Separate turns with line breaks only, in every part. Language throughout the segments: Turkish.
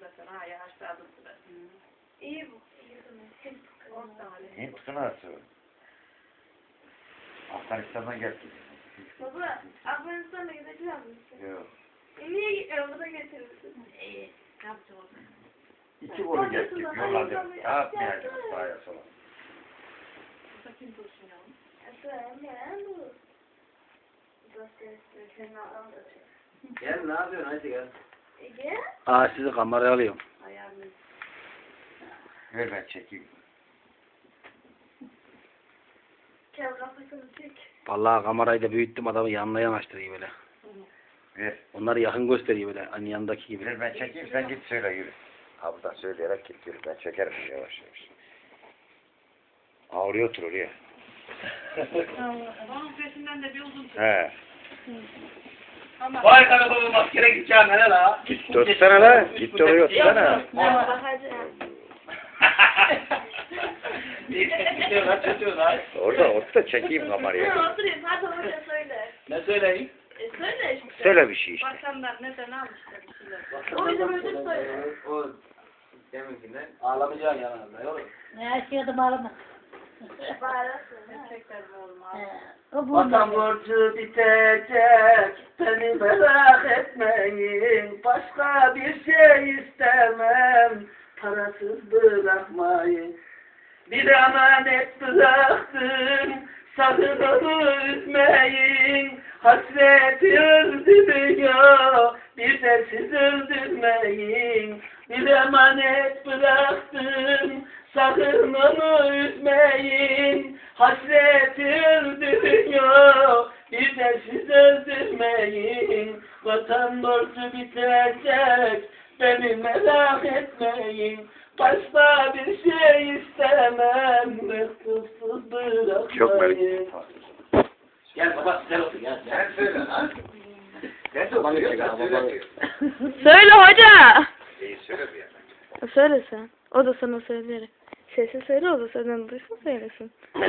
zaten. Ha yaşlandım zaten.
İyi bu.
On tane.
Hint kınası. Afganistan'dan geldi.
Baba, Afganistan'a gidecek misin?
Yok.
E, niye gitmiyorum? Burada getirirsin.
İyi. Ne yapacağım?
İki kolu geçtik. Yolladı. Ne yapmayacağız sağa sola.
Kim dursun ya?
Gel ne yapıyorsun hadi gel.
Ege?
Aa sizi kameraya alıyorum.
Ayağını.
Ver ben çekeyim.
Kel kafasını çek.
Vallahi kamerayı da büyüttüm adamı yanına yanaştırıyor böyle.
Ver.
Onları yakın gösteriyor böyle hani yanındaki gibi.
Ver ben çekeyim sen git söyle yürü. Ha buradan söyleyerek git yürü. Ben çekerim yavaş yavaş. Oraya otur oraya.
Onun peşinden de bir uzun
He.
Vay karakolun maskere gideceğim ne la?
Git dönsene lan. Git oraya otursana. Orada otur da çekeyim kamerayı.
Oturayım. Hadi hoca söyle.
Ne söyleyeyim?
E söyle işte.
Söyle bir şey işte.
bakanlar neden almışlar bir şeyler.
O yüzden öyle söyle.
O deminkinden ağlamayacaksın yanında.
Ne yaşıyordum ağlama.
Vatan borcu bitecek, beni merak etmeyin. Başka bir şey istemem, parasız bırakmayın. Bir emanet bıraktım, sakın onu üzmeyin. Hasreti öldürüyor, bir de siz öldürmeyin. Bir emanet bıraktım, sakın onu üzmeyin. Hasreti öldürüyor, bir de siz öldürmeyin. Vatan borcu bitecek, beni merak etmeyin. Başka bir şey istemem, mektupsuz bırakmayın.
Çok merak
Gel baba gel otur gel.
Sen söyle lan.
Sen de sen söyle.
Hoca.
İyi söyle bir.
Söyle sen. O da sana söyler. Sesi söyle o da senden duysun söylesin.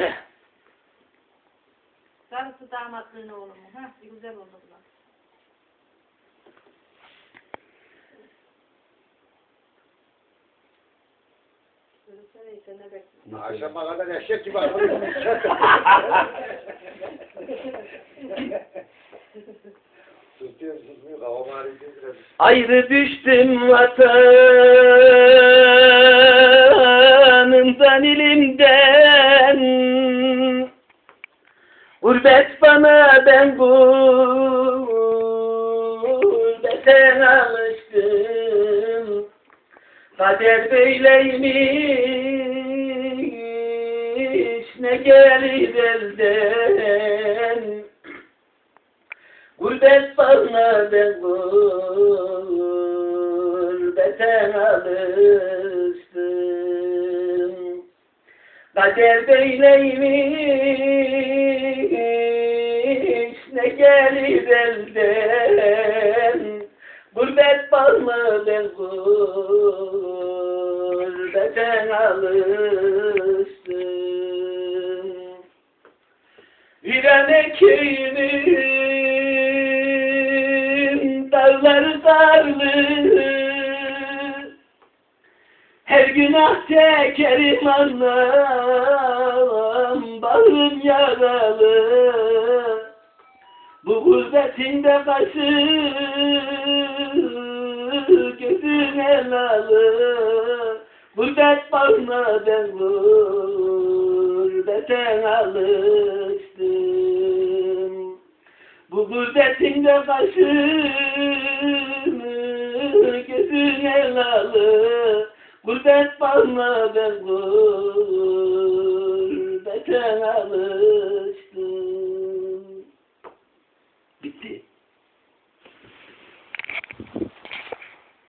Karısı damatlığın oğlu mu? Ha? Güzel oldu bunlar.
Akşama kadar eşek gibi biraz.
Ayrı düştüm vatanımdan Gurbet bana ben gurbete alıştım Kader böyleymiş ne gelir elden Gurbet bağına ben gurbete alıştım. Kader böyleymiş gelir elden. Gurbet bağına ben gurbete alıştım. Virane köyünün dağları darlı Her günah çekerim anlam Bağrım yaralı Bu gurbetinde kaşı Gözün helalı. Gurbet bağına ben gurbete alıştım. Bu gurbetinde kaşını gözün helalı. Gurbet bağına ben gurbete alıştım